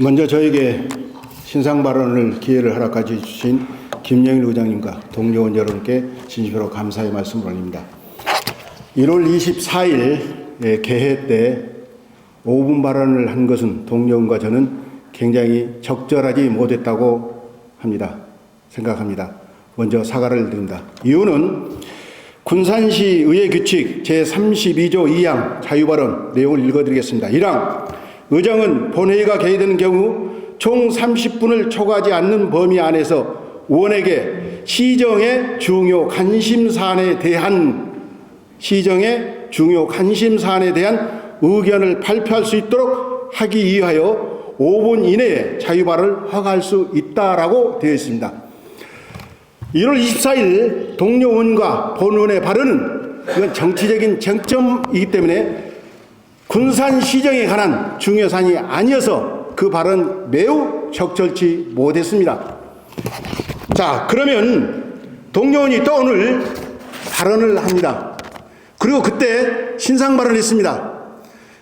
먼저 저에게 신상 발언을 기회를 허락해 주신 김영일 의장님과 동료원 여러분께 진심으로 감사의 말씀을 올립니다. 1월 24일 개회 때 5분 발언을 한 것은 동료원과 저는 굉장히 적절하지 못했다고 합니다. 생각합니다. 먼저 사과를 드립니다. 이유는 군산시 의회 규칙 제32조 2항 자유발언 내용을 읽어드리겠습니다. 1항 의장은 본회의가 개의되는 경우 총 30분을 초과하지 않는 범위 안에서 의원에게 시정의 중요 관심 사안에 대한 시정의 중요 관심 사안에 대한 의견을 발표할 수 있도록 하기 위하여 5분 이내에 자유발을 허가할 수 있다라고 되어 있습니다. 1월 24일 동료원과 본원의 발언은 이건 정치적인 쟁점이기 때문에 군산 시정에 관한 중요 사안이 아니어서 그 발언 매우 적절치 못했습니다. 자, 그러면 동료원이 또 오늘 발언을 합니다. 그리고 그때 신상 발언했습니다.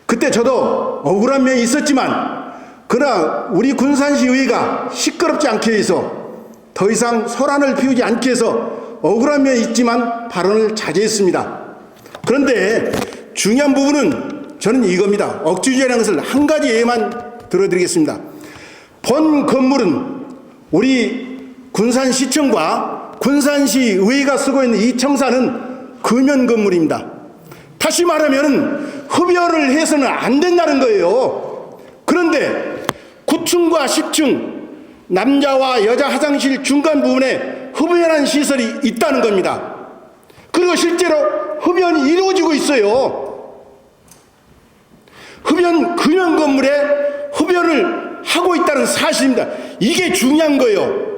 그때 저도 억울한 면이 있었지만 그러나 우리 군산시 의회가 시끄럽지 않게 해서 더 이상 소란을 피우지 않기 위해서 억울한 면이 있지만 발언을 자제했습니다. 그런데 중요한 부분은 저는 이겁니다. 억지주의라는 것을 한 가지 예만 들어드리겠습니다. 본 건물은 우리 군산시청과 군산시 의회가 쓰고 있는 이 청사는 금연 건물입니다. 다시 말하면 흡연을 해서는 안 된다는 거예요. 그런데 9층과 10층 남자와 여자 화장실 중간 부분에 흡연하는 시설이 있다는 겁니다. 그리고 실제로 흡연이 이루어지고 있어요. 흡연 금연 건물에 흡연을 하고 있다는 사실입니다. 이게 중요한 거예요.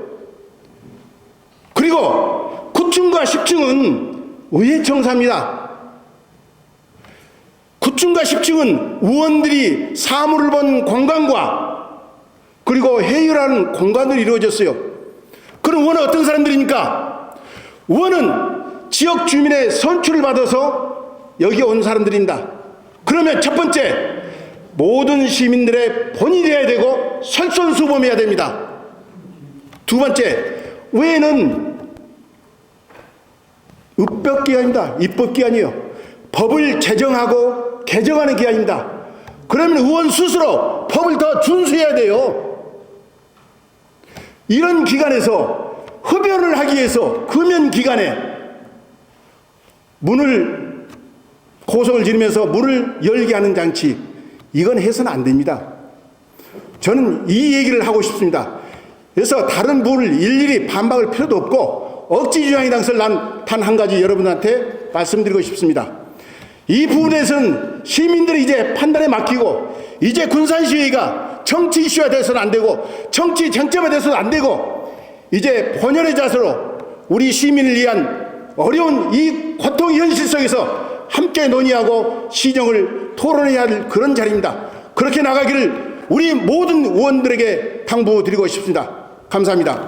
그리고 9층과 10층은 의회청사입니다. 9층과 10층은 의원들이 사물을 본 공간과 그리고 회의라는 공간으로 이루어졌어요. 그럼 의원은 어떤 사람들입니까? 의원은 지역 주민의 선출을 받아서 여기 온 사람들입니다. 그러면 첫 번째, 모든 시민들의 본인이 해야 되고 설선수범해야 됩니다. 두 번째, 의회는 입법기관입니다. 입법기관이에요. 법을 제정하고 개정하는 기관입니다. 그러면 의원 스스로 법을 더 준수해야 돼요. 이런 기관에서 흡연을 하기 위해서 금연 기관에 문을 고성을 지르면서 문을 열게 하는 장치 이건 해서는 안 됩니다. 저는 이 얘기를 하고 싶습니다. 그래서 다른 부분을 일일이 반박할 필요도 없고 억지 주장이라는 것을 난단 한 가지 여러분한테 말씀드리고 싶습니다. 이 부분에서는 시민들이 이제 판단에 맡기고 이제 군산시의가 정치 이슈화 돼서는 안 되고 정치 쟁점화 돼서는 안 되고 이제 본연의 자세로 우리 시민을 위한 어려운 이 고통 현실 속에서 함께 논의하고 시정을 토론해야 할 그런 자리입니다. 그렇게 나가기를 우리 모든 의원들에게 당부드리고 싶습니다. 감사합니다.